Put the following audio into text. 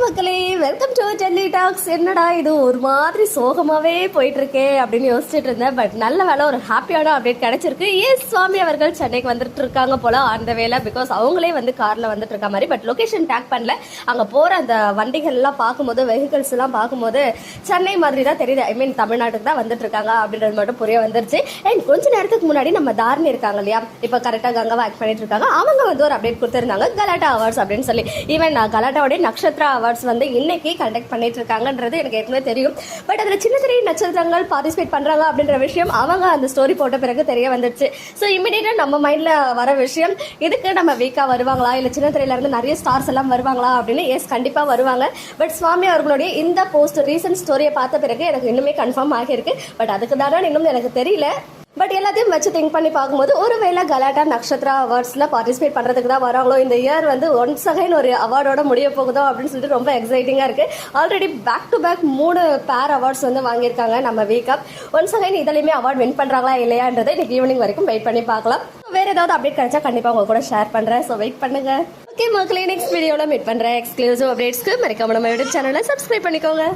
மக்களே welcome to Delhi tax என்னடா இது ஒரு மாதிரி சோகமாகவே போயிட்டுருக்கே அப்படின்னு யோசிச்சுட்டு இருந்தேன். பட் நல்ல வேலை ஒரு ஹாப்பியான அப்டேட் கிடச்சிருக்கு. ஏ சுவாமி அவர்கள் சென்னைக்கு வந்துட்டு இருக்காங்க போல அந்த வேலை பிகாஸ் அவங்களே வந்து காரில் வந்துட்டு இருக்க மாதிரி. பட் லொகேஷன் டேக் பண்ணல. அங்கே போகிற அந்த வண்டிகள்லாம் பார்க்கும்போது வெஹிக்கல்ஸ்லாம் எல்லாம் பார்க்கும்போது சென்னை மாதிரி தான் தெரியுது. ஐ மீன் தமிழ்நாட்டுக்கு தான் வந்துட்டு இருக்காங்க அப்படின்றது மட்டும் புரிய வந்துருச்சு. அண்ட் கொஞ்ச நேரத்துக்கு முன்னாடி நம்ம தாரணி இருக்காங்க இல்லையா? இப்போ கரெக்டாக கங்கா ஆக்ட் பண்ணிட்டு இருக்காங்க. அவங்க வந்து ஒரு அப்டேட் கொடுத்துருந்தாங்க. கலாட்டா அவார்ட்ஸ் அப்படின்னு சொல்லி. ஈவன் கலாட்டாவுடைய நட்சத்திரா அவார்ட்ஸ் வந்து இன்னைக்கு கண்டக்ட் பண்ணிட்டு இருக்காங்கன்றது எனக்கு ஏற்கனவே தெரியும். பட் அதில் சின்ன சின்ன நட்சத்திரங்கள் பார்ட்டிசிபேட் பண்றாங்க அப்படின்ற விஷயம் அவங்க அந்த ஸ்டோரி போட்ட பிறகு தெரிய வந்துருச்சு ஸோ இமிடியேட்டாக நம்ம மைண்ட்ல வர விஷயம் இதுக்கு நம்ம வீக்கா வருவாங்களா? இல்லை சின்ன திரையில இருந்து நிறைய ஸ்டார்ஸ் எல்லாம் வருவாங்களா? அப்படின்னு எஸ் கண்டிப்பா வருவாங்க. பட் சுவாமி அவர்களுடைய இந்த போஸ்ட் ரீசன்ட் ஸ்டோரியை பார்த்த பிறகு எனக்கு இன்னுமே கன்ஃபார்ம் ஆகியிருக்கு. பட் அதுக்கு தானே இன்னும் எனக்கு தெரியல. பட் எல்லாத்தையும் வச்சு திங்க் பண்ணி பார்க்கும்போது ஒருவேளை கலாட்டா நட்சத்திரா அவார்ட்ஸ்ல பார்ட்டிசிபேட் பண்றதுக்கு தான் வராங்களோ இந்த இயர் வந்து ஒன்ஸ் அகைன் ஒரு அவார்டோட முடிய போகுதோ அப்படின்னு சொல்லிட்டு ரொம்ப எக்ஸைட்டிங்கா இருக்கு. ஆல்ரெடி பேக் டு பேக் மூணு பேர் அவார்ட்ஸ் வந்து வாங்கியிருக்காங்க நம்ம வீக்கப் ஒன்ஸ் அகைன் இதுலயுமே அவார்ட் வின் பண்றாங்களா இல்லையான்றதை இன்னைக்கு ஈவினிங் வரைக்கும் வெயிட் பண்ணி பார்க்கலாம். வேற ஏதாவது அப்டேட் கிடைச்சா கண்டிப்பா உங்க கூட ஷேர் பண்றேன். ஸோ வெயிட் பண்ணுங்க. ஓகே மக்களே நெக்ஸ்ட் வீடியோல மீட் பண்றேன். எக்ஸ்க்ளூசிவ் அப்டேட்ஸ்க்கு மறக்காம நம்ம யூடியூப் சேனலை சப்ஸ்கிரைப் பண்ணிக்கோங்க.